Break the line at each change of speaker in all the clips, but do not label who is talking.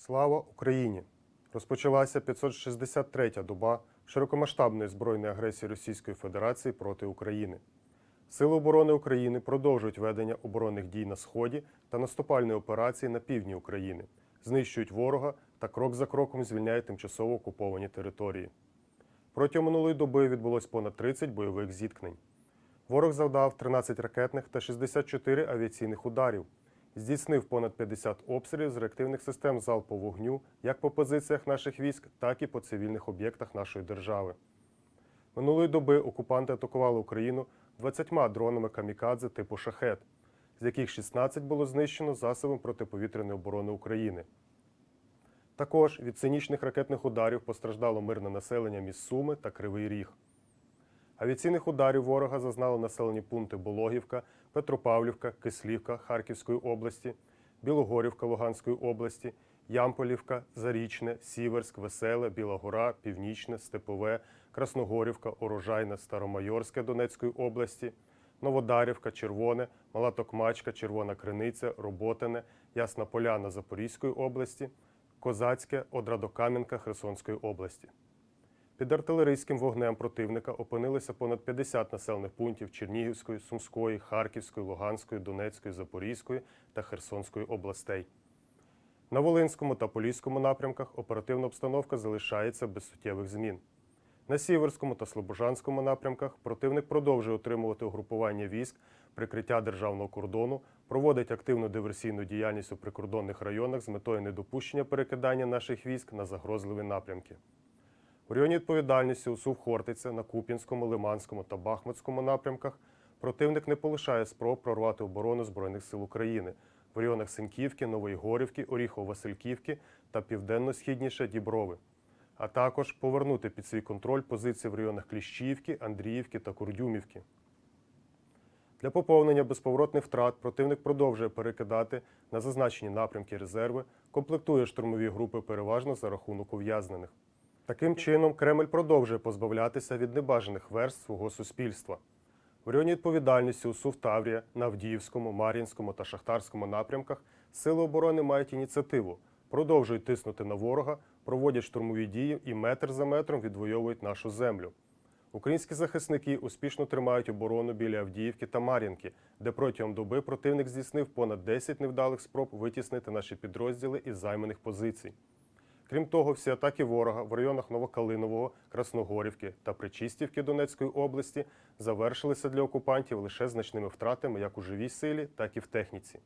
Слава Україні! Розпочалася 563-я доба широкомасштабної збройної агресії Російської Федерації проти України. Сили оборони України продовжують ведення оборонних дій на сході та наступальної операції на півдні України, знищують ворога та крок за кроком звільняють тимчасово окуповані території. Протягом минулої доби відбулось понад 30 бойових зіткнень. Ворог завдав 13 ракетних та 64 авіаційних ударів, здійснив понад 50 обстрілів з реактивних систем залпового вогню як по позиціях наших військ, так і по цивільних об'єктах нашої держави. Минулої доби окупанти атакували Україну 20 дронами камікадзе типу шахет, з яких 16 було знищено засобом протиповітряної оборони України. Також від цинічних ракетних ударів постраждало мирне населення міст Суми та Кривий Ріг. Авіаційних ударів ворога зазнали населені пункти Бологівка, Петропавлівка, Кислівка Харківської області, Білогорівка Луганської області, Ямполівка, Зарічне, Сіверськ, Веселе, Біла Гора, Північне, Степове, Красногорівка, Урожайне, Старомайорське Донецької області, Новодарівка, Червоне, Мала Токмачка, Червона Криниця, Роботине, Ясна Поляна Запорізької області, Козацьке, Одрадокам'янка Херсонської області. Під артилерійським вогнем противника опинилися понад 50 населених пунктів Чернігівської, Сумської, Харківської, Луганської, Донецької, Запорізької та Херсонської областей. На Волинському та Поліському напрямках оперативна обстановка залишається без суттєвих змін. На Сіверському та Слобожанському напрямках противник продовжує утримувати угрупування військ, прикриття державного кордону, проводить активну диверсійну діяльність у прикордонних районах з метою недопущення перекидання наших військ на загрозливі напрямки. В районі відповідальності у Сув-Хортиця, на Куп'янському, Лиманському та Бахмутському напрямках противник не полишає спроб прорвати оборону Збройних сил України в районах Синьківки, Нової Горівки, Оріхово-Васильківки та південно-східніше Діброви, а також повернути під свій контроль позиції в районах Кліщіївки, Андріївки та Курдюмівки. Для поповнення безповоротних втрат противник продовжує перекидати на зазначені напрямки резерви, комплектує штурмові групи переважно за рахунок ув'язнених. Таким чином, Кремль продовжує позбавлятися від небажаних верств свого суспільства. В районі відповідальності у Сувтаврія, на Авдіївському, Мар'їнському та Шахтарському напрямках сили оборони мають ініціативу, продовжують тиснути на ворога, проводять штурмові дії і метр за метром відвоюють нашу землю. Українські захисники успішно тримають оборону біля Авдіївки та Мар'їнки, де протягом доби противник здійснив понад 10 невдалих спроб витіснити наші підрозділи із займаних позицій. Крім того, всі атаки ворога в районах Новокалинового, Красногорівки та Причистівки Донецької області завершилися для окупантів лише значними втратами як у живій силі, так і в техніці.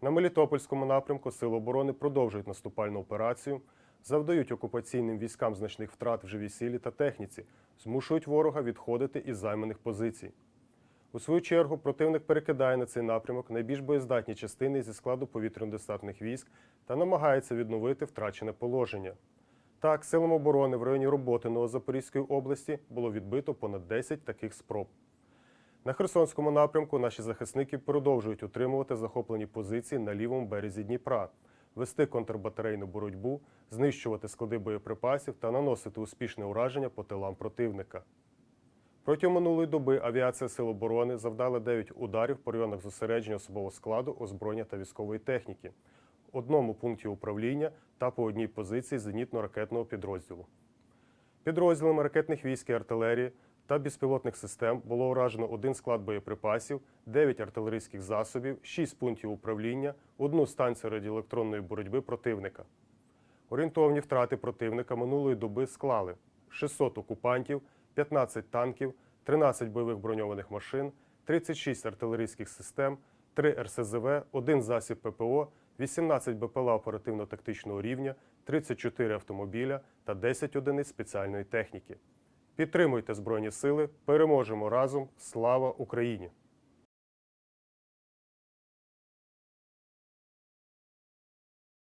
На Мелітопольському напрямку Сили оборони продовжують наступальну операцію, завдають окупаційним військам значних втрат в живій силі та техніці, змушують ворога відходити із займаних позицій. У свою чергу противник перекидає на цей напрямок найбільш боєздатні частини зі складу повітряно-десантних військ та намагається відновити втрачене положення. Так, силам оборони в районі Роботиного Запорізької області було відбито понад 10 таких спроб. На Херсонському напрямку наші захисники продовжують утримувати захоплені позиції на лівому березі Дніпра, вести контрбатарейну боротьбу, знищувати склади боєприпасів та наносити успішне ураження по тилам противника. Протягом минулої доби авіація Сил оборони завдала 9 ударів по районах зосередження особового складу, озброєння та військової техніки, одному пункті управління та по одній позиції зенітно-ракетного підрозділу. Підрозділами ракетних військ і артилерії та безпілотних систем було уражено один склад боєприпасів, 9 артилерійських засобів, 6 пунктів управління, одну станцію радіоелектронної боротьби противника. Орієнтовні втрати противника минулої доби склали 600 окупантів, 15 танків, 13 бойових броньованих машин, 36 артилерійських систем, 3 РСЗВ, 1 засіб ППО, 18 БПЛА оперативно-тактичного рівня, 34 автомобіля та 10 одиниць спеціальної техніки. Підтримуйте Збройні Сили, переможемо разом! Слава Україні!